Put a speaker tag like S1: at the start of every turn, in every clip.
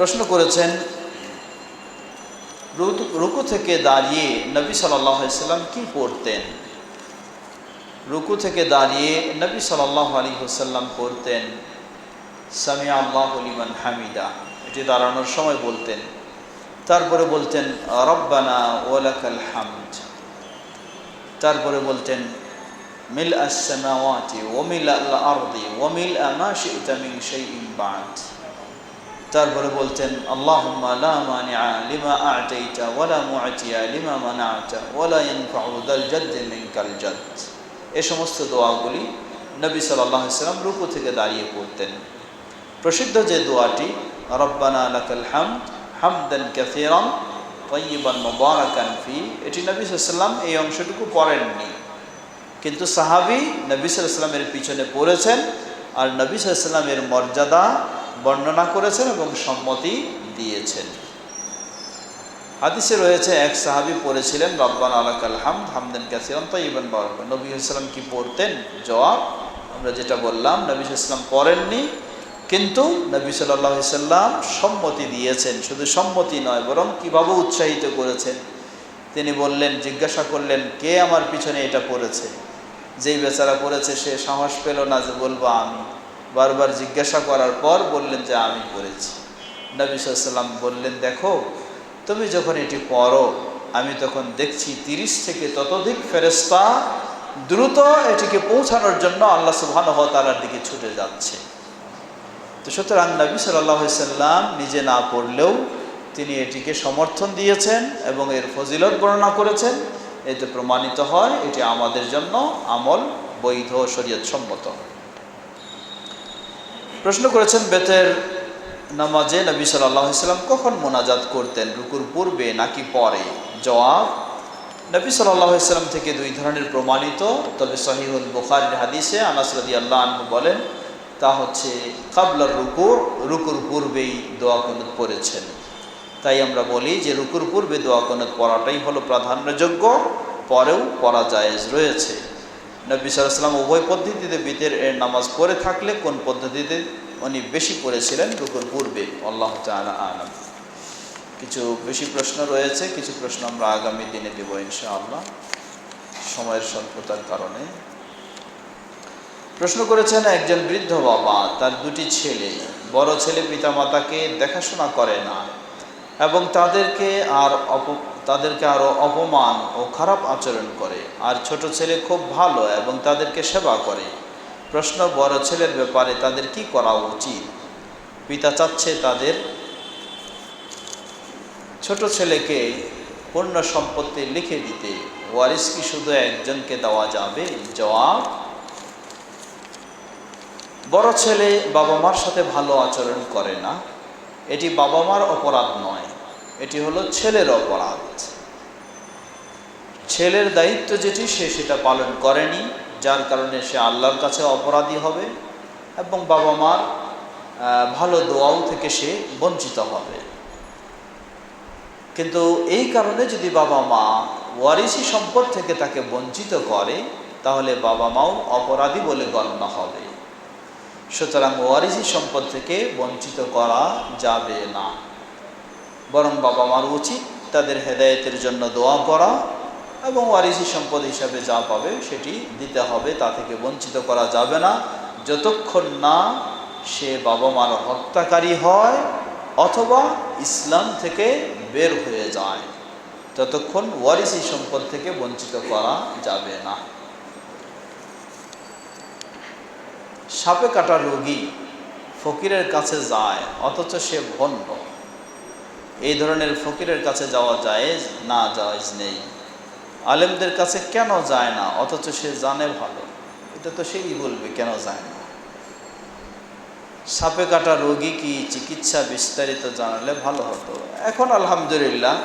S1: প্রশ্ন করেছেন রুকু- থেকে দাঁড়িয়ে নবী সাল্লাম কি পড়তেন? রুকু থেকে দাঁড়িয়ে নবী সাল্লাহ আলী হুসাল্লাম পড়তেন সামি আল্লাহ লিমান হামিদা। এটি দাঁড়ানোর সময় বলতেন। তারপরে বলতেন, রব্বানা ওয়ালাকাল হামদ। তারপরে বলতেন, মিল আসসামাওয়াতি ওমিল আল আরদি ওমিল আমা শি'তা মিন শাইইন বা'দ। তারপরে লা মানিআ লিমা লিমা এই সমস্ত দোয়াগুলি নবী সাল্লাম রুকু থেকে দাঁড়িয়ে পড়তেন প্রসিদ্ধ যে দোয়াটি, রব্বানা ফি এটি নবী সাল্লাম এই অংশটুকু পড়েননি। কিন্তু সাহাবি নবী সাল্লামের পিছনে পড়েছেন আর নবী সাল্লামের মর্যাদা বর্ণনা করেছেন এবং সম্মতি দিয়েছেন। হাদিসে রয়েছে, এক সাহাবি পড়েছিলেন, রব্বান আলাকাল হামদ, হামদান কাসিরান তয়্যিবান মুবারাকান নবী সাল্লাম কি পড়তেন? জবাব, আমরা যেটা বললাম, নবী সাল্লাম পড়েননি, কিন্তু নবী সাল্লাহ সাল্লাম সম্মতি দিয়েছেন। শুধু সম্মতি নয়, বরং কীভাবে উৎসাহিত করেছেন? তিনি বললেন, জিজ্ঞাসা করলেন, কে আমার পিছনে এটা পড়েছে? যেই বেচারা পড়েছে, সে সাহস পেল না যে বলব আমি। বারবার জিজ্ঞাসা করার পর বললেন যে আমি পড়েছি নবী সাল্লাম বললেন, দেখো, তুমি যখন এটি পড়ো, আমি তখন দেখছি তিরিশ থেকে ততোধিক ফেরেস্তা দ্রুত এটিকে পৌঁছানোর জন্য আল্লাহ সুবহানাহু ওয়া তাআলার দিকে ছুটে যাচ্ছে। তো সুতরাং নবী সাল্লাম নিজে না পড়লেও তিনি এটিকে সমর্থন দিয়েছেন এবং এর ফজিলত বর্ণনা করেছেন। এতে প্রমাণিত হয়, এটি আমাদের জন্য আমল বৈধ শরীয়ত সম্মত প্রশ্ন করেছেন, বেতের নামাজে নবী সাল্লাম কখন মোনাজাত করতেন? রুকুর পূর্বে নাকি পরে? জবাব, নবী সাল্লাম থেকে দুই ধরনের প্রমাণিত, তবে সহিহুল বুখারির হাদিসে আনাস রাদি আল্লাহ আনহু বলেন, তা হচ্ছে কাবলার রুকুর রুকুর পূর্বেই দোয়া কনুত পড়েছেন। তাই আমরা বলি যে রুকুর পূর্বে দোয়া কনুত পড়াটাই হলো প্রাধান্যযোগ্য, পরেও পড়া জায়েজ রয়েছে। নবী সাল্লাম উভয় পদ্ধতিতে বিতের নামাজ পড়ে থাকলে কোন পদ্ধতিতে? উনি বেশি পড়েছিলেন রুকুর পূর্বে। আল্লাহ আলম। কিছু বেশি প্রশ্ন রয়েছে, কিছু প্রশ্ন আমরা আগামী দিনে দেবো ইনশাআল্লাহ সময়ের স্বল্পতার কারণে। প্রশ্ন করেছেন, একজন বৃদ্ধ বাবা, তার দুটি ছেলে, বড় ছেলে পিতামাতাকে দেখাশোনা করে না এবং তাদেরকে আর অপ তাদেরকে আরও অপমান ও খারাপ আচরণ করে। আর ছোট ছেলে খুব ভালো এবং তাদেরকে সেবা করে। প্রশ্ন, বড় ছেলের ব্যাপারে তাদের কি করা উচিত? পিতা চাচ্ছে তাদের ছোট ছেলেকে পূর্ণ সম্পত্তি লিখে দিতে। ওয়ারিস কি শুধু একজনকে দেওয়া যাবে? জবাব, বড় ছেলে বাবা মার সাথে ভালো আচরণ করে না। এটি বাবা মার অপরাধ নয়। এটি হলো ছেলের অপরাধ। ছেলের দায়িত্ব যেটি, সে সেটা পালন করেনি, যার কারণে সে আল্লাহর কাছে অপরাধী হবে এবং বাবা মার ভালো দোয়াও থেকে সে বঞ্চিত হবে। কিন্তু এই কারণে যদি বাবা মা ওয়ারিসি সম্পদ থেকে তাকে বঞ্চিত করে, তাহলে বাবা মাও অপরাধী বলে গণ্য হবে। সুতরাং ওয়ারিসি সম্পদ থেকে বঞ্চিত করা যাবে না। বরং বাবা মার উচিত তাদের হেদায়েতের জন্য দোয়া করা এবং ওয়ারিসি সম্পদ হিসাবে যা পাবে সেটি দিতে হবে, তা থেকে বঞ্চিত করা যাবে না। যতক্ষণ না সে বাবা মার হত্যাকারী হয় অথবা ইসলাম থেকে বের হয়ে যায়, ততক্ষণ ওয়ারিসি সম্পদ থেকে বঞ্চিত করা যাবে না। সাপে কাটা রোগী ফকিরের কাছে যায়, অথচ সে ভণ্ড এই ধরনের ফকিরের কাছে যাওয়া জায়েজ না জায়েজ নেই? আলেমদের কাছে কেন যায় না? অথচ সে জানে ভালো। এটা তো সেই বলবে, কেন যায় না? সাপে কাটা রোগী কি চিকিৎসা বিস্তারিত জানালে ভালো হতো? এখন আলহামদুলিল্লাহ,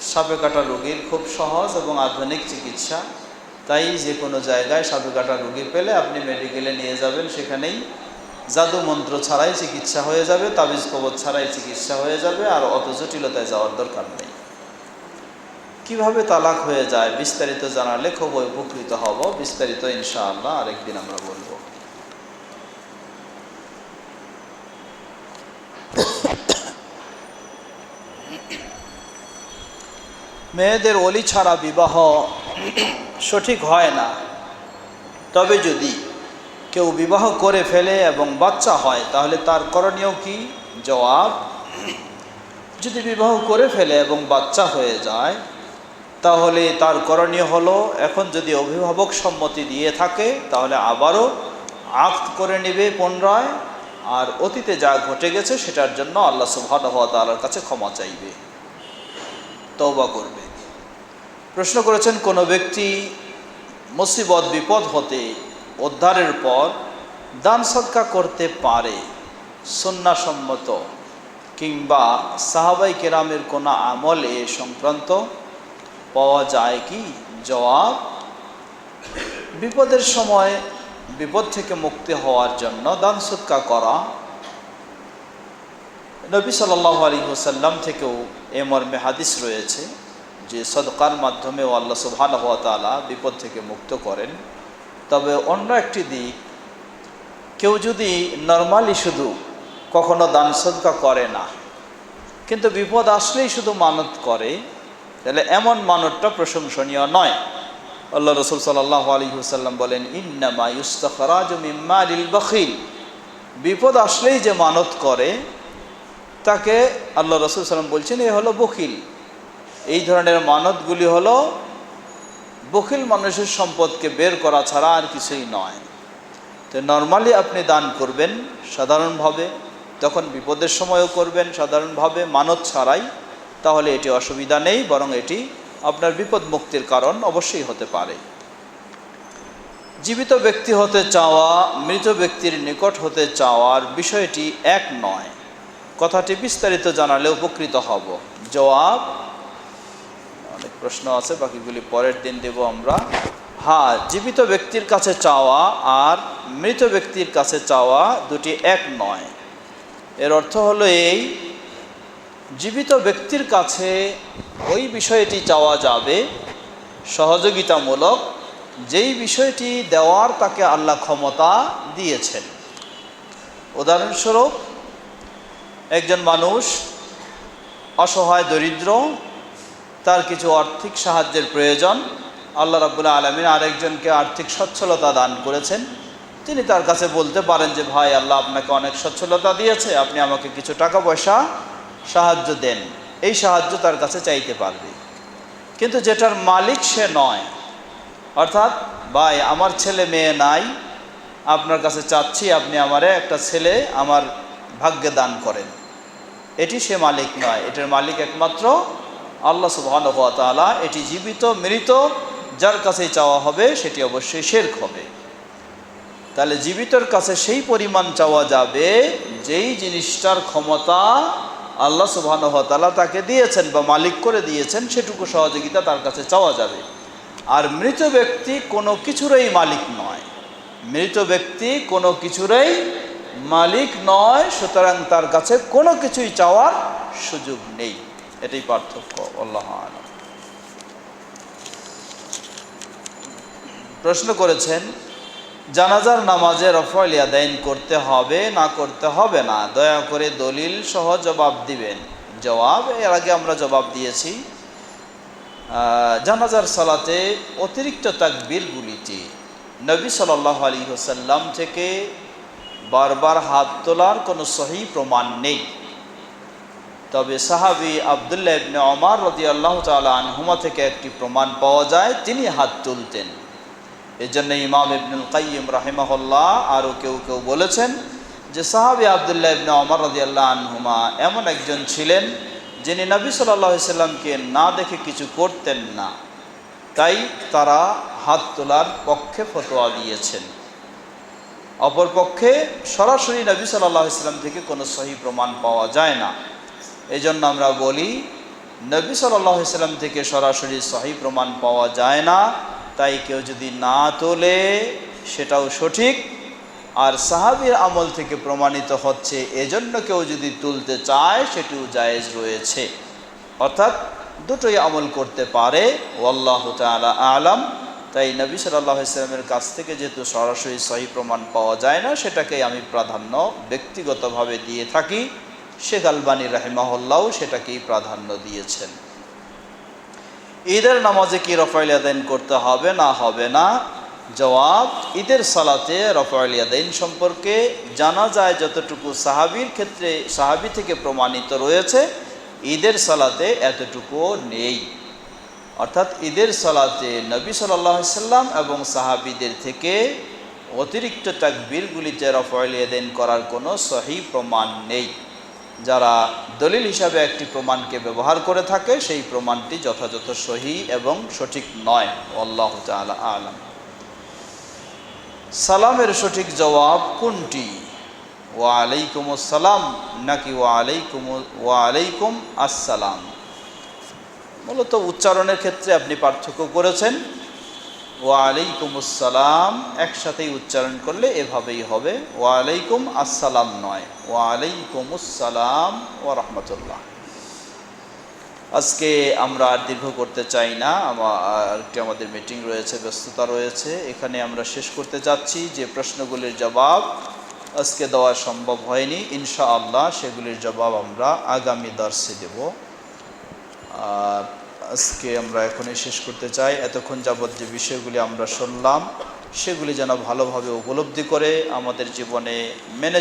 S1: সাপে কাটা রোগীর খুব সহজ এবং আধুনিক চিকিৎসা। তাই যে কোনো জায়গায় সাপে কাটা রোগী পেলে আপনি মেডিকেলে নিয়ে যাবেন, সেখানেই জাদু মন্ত্র ছাড়াই চিকিৎসা হয়ে যাবে, তাবিজ কবর ছাড়াই চিকিৎসা হয়ে যাবে, আর অত জটিলতায় যাওয়ার দরকার নেই। কীভাবে তালাক হয়ে যায় বিস্তারিত জানালে খুব উপকৃত হব বিস্তারিত ইনশাআল্লাহ আরেকদিন আমরা বলব। মেয়েদের অলি ছাড়া বিবাহ সঠিক হয় না। তবে যদি কেউ বিবাহ করে ফেলে এবং বাচ্চা হয়, তাহলে তার করণীয় কি? জবাব, যদি বিবাহ করে ফেলে এবং বাচ্চা হয়ে যায়, তাহলে তার করণীয় হলো, এখন যদি অভিভাবক সম্মতি দিয়ে থাকে, তাহলে আবারও আক্ত করে নেবে পুনরায়, আর অতীতে যা ঘটে গেছে সেটার জন্য আল্লাহ সুবাহর কাছে ক্ষমা চাইবে। তওবা করবে। প্রশ্ন করেছেন, কোনো ব্যক্তি মুসিবত, বিপদ হতে উদ্ধারের পর দান সৎকা করতে পারে, সন্ন্যাসম্মত, কিংবা সাহাবাই কেরামের কোনো আমল এ সংক্রান্ত পাওয়া যায় কি? জবাব, বিপদের সময় বিপদ থেকে মুক্তি হওয়ার জন্য দান সৎকা করা। নবী সাল্লাহ আলী হোসাল্লাম থেকেও এ মর্মে হাদিস রয়েছে যে সদকার মাধ্যমেও আল্লাহ সুবহান তালা বিপদ থেকে মুক্ত করেন। তবে অন্য একটি দিক, কেউ যদি নর্মালি শুধু কখনো দান সদকা করে না, কিন্তু বিপদ আসলেই শুধু মানত করে, তাহলে এমন মানতটা প্রশংসনীয় নয়। আল্লাহ রসুল সাল্লাহ আলী হুসাল্লাম বলেন, ইন্নামা ইউস্তখরাজ মিম্মালিল বখিল। বিপদ আসলেই যে মানত করে, তাকে আল্লাহ রসুল সাল্লাম বলছেন, এ হলো বখিল। এই ধরনের মানতগুলি হলো বখিল মানুষের সম্পদকে বের করা ছাড়া আর কিছুই নয়। তো নর্মালি আপনি দান করবেন সাধারণভাবে, তখন বিপদের সময়ও করবেন সাধারণভাবে মানত ছাড়াই, তাহলে এটি অসুবিধা নেই, বরং এটি আপনার বিপদ মুক্তির কারণ অবশ্যই হতে পারে। জীবিত ব্যক্তি হতে চাওয়া, মৃত ব্যক্তির নিকট হতে চাওয়ার বিষয়টি এক নয়। কথাটি বিস্তারিত জানালে উপকৃত হব। জবাব প্রশ্ন আছে, বাকিগুলি পরের দিন দেব আমরা। হ্যাঁ জীবিত ব্যক্তির কাছে চাওয়া আর মৃত ব্যক্তির কাছে চাওয়া দুটি এক নয়। এর অর্থ হলো এই, জীবিত ব্যক্তির কাছে ওই বিষয়টি চাওয়া যাবে, সহযোগিতামূলক, যেই বিষয়টি দেওয়ার তাকে আল্লাহ ক্ষমতা দিয়েছেন। উদাহরণস্বরূপ, একজন মানুষ অসহায়, দরিদ্র তার কিছু আর্থিক সাহায্যের প্রয়োজন। আল্লাহ রাবুল্লাহ আলমিন আরেকজনকে আর্থিক সচ্ছলতা দান করেছেন। তিনি তার কাছে বলতে পারেন যে, ভাই, আল্লাহ আপনাকে অনেক সচ্ছলতা দিয়েছে। আপনি আমাকে কিছু টাকা পয়সা সাহায্য দেন। এই সাহায্য তার কাছে চাইতে পারবে। কিন্তু যেটার মালিক সে নয়। অর্থাৎ, ভাই, আমার ছেলে মেয়ে নাই। আপনার কাছে চাচ্ছি আপনি আমারে একটা ছেলে আমার ভাগ্যে দান করেন। এটি সে মালিক নয়। এটার মালিক একমাত্র আল্লাহ সুবাহ এটি জীবিত, মৃত, যার কাছেই চাওয়া হবে সেটি অবশ্যই শেরক হবে। তাহলে জীবিতর কাছে সেই পরিমাণ চাওয়া যাবে যেই জিনিসটার ক্ষমতা আল্লাহ সুবাহানহতালা তাকে দিয়েছেন বা মালিক করে দিয়েছেন সেটুকু সহযোগিতা তার কাছে চাওয়া যাবে। আর মৃত ব্যক্তি কোনো কিছুরই মালিক নয়। মৃত ব্যক্তি কোনো কিছুরই মালিক নয়, সুতরাং তার কাছে কোনো কিছুই চাওয়ার সুযোগ নেই। এটাই পার্থক্য, আল্লাহ প্রশ্ন করেছেন, জানাজার নামাজে রফল ইয়াদাইন করতে হবে না করতে হবে না? দয়া করে দলিল সহ জবাব দিবেন। জবাব, এর আগে আমরা জবাব দিয়েছি জানাজার সালাতে অতিরিক্ত তাকবীরগুলিটি নবী সাল্লাহ আলী হোসাল্লাম থেকে বারবার হাত তোলার কোনো সহি প্রমাণ নেই। তবে সাহাবি আবদুল্লাহ ইবনে অমার রদি আল্লাহ তালা আনহুমা থেকে একটি প্রমাণ পাওয়া যায়, তিনি হাত তুলতেন। এই জন্য ইমাম ইবনুল কাইম রাহিমাহল্লাহ আরও কেউ কেউ বলেছেন যে, সাহাবি আবদুল্লাহ ইবনে অমর রদি আল্লাহ আনহুমা এমন একজন ছিলেন যিনি নবী সাল্লাহ না দেখে কিছু করতেন না। তাই তারা হাত তোলার পক্ষে ফতোয়া দিয়েছেন। অপরপক্ষে সরাসরি নবী সাল্লাহ ইসলাম থেকে কোনো সহি প্রমাণ পাওয়া যায় না। এই জন্য আমরা বলি, নবী সাল্লাহ ইসলাম থেকে সরাসরি সহি প্রমাণ পাওয়া যায় না। তাই কেউ যদি না তোলে, সেটাও সঠিক। আর সাহাবির আমল থেকে প্রমাণিত হচ্ছে, এজন্য কেউ যদি তুলতে চায়, সেটিও জায়েজ রয়েছে। অর্থাৎ দুটোই আমল করতে পারে, ওয়াল্লাহ তালা আলাম। তাই নবী সাল্লাহ ইসলামের কাছ থেকে যেহেতু সরাসরি সহি প্রমাণ পাওয়া যায় না, সেটাকেই আমি প্রাধান্য ব্যক্তিগতভাবে দিয়ে থাকি। শেখ আলবানী রাহিমাহল্লাও সেটাকেই প্রাধান্য দিয়েছেন। ঈদের নামাজে কি রফাইল আদাইন করতে হবে, না হবে না? জবাব, ঈদের সালাতে রফাইল আদাইন সম্পর্কে জানা যায় যতটুকু সাহাবির ক্ষেত্রে, সাহাবি থেকে প্রমাণিত রয়েছে, ঈদের সালাতে এতটুকুও নেই। অর্থাৎ ঈদের সালাতে নবী সাল্লাহ সাল্লাম এবং সাহাবিদের থেকে অতিরিক্ত তাকবীরগুলিতে রফাইল আদাইন করার কোনো সহি প্রমাণ নেই। যারা দলিল হিসাবে একটি প্রমাণকে ব্যবহার করে থাকে, সেই প্রমাণটি যথাযথ সহি এবং সঠিক নয়। আল্লাহ আলাম। সালামের সঠিক জবাব কোনটি? ওয়া আলাইকুম আসসালাম নাকি ওয়া আলাইকুম আলাইকুম আসসালাম? মূলত উচ্চারণের ক্ষেত্রে আপনি পার্থক্য করেছেন। ওয়া আলাইকুম আসসালাম একসাথেই উচ্চারণ করলে এভাবেই হবে। ওয়ালাইকুম আসসালাম নয়। ওয়া আলাইকুম আসসালাম ওয়া রাহমাতুল্লাহ। আজকে আমরা আর দীর্ঘ করতে চাই না। আমার একটি আমাদের মিটিং রয়েছে, ব্যস্ততা রয়েছে। এখানে আমরা শেষ করতে যাচ্ছি যে প্রশ্নগুলির জবাব আজকে দেওয়া সম্ভব হয়নি। ইনশাআল্লাহ সেগুলির জবাব আমরা আগামী দর্শে দেব। আজকে আমরা এখনই শেষ করতে চাই। এতক্ষণ যাবৎ যে বিষয়গুলি আমরা শুনলাম, সেগুলি যেন ভালোভাবে উপলব্ধি করে আমাদের জীবনে মেনে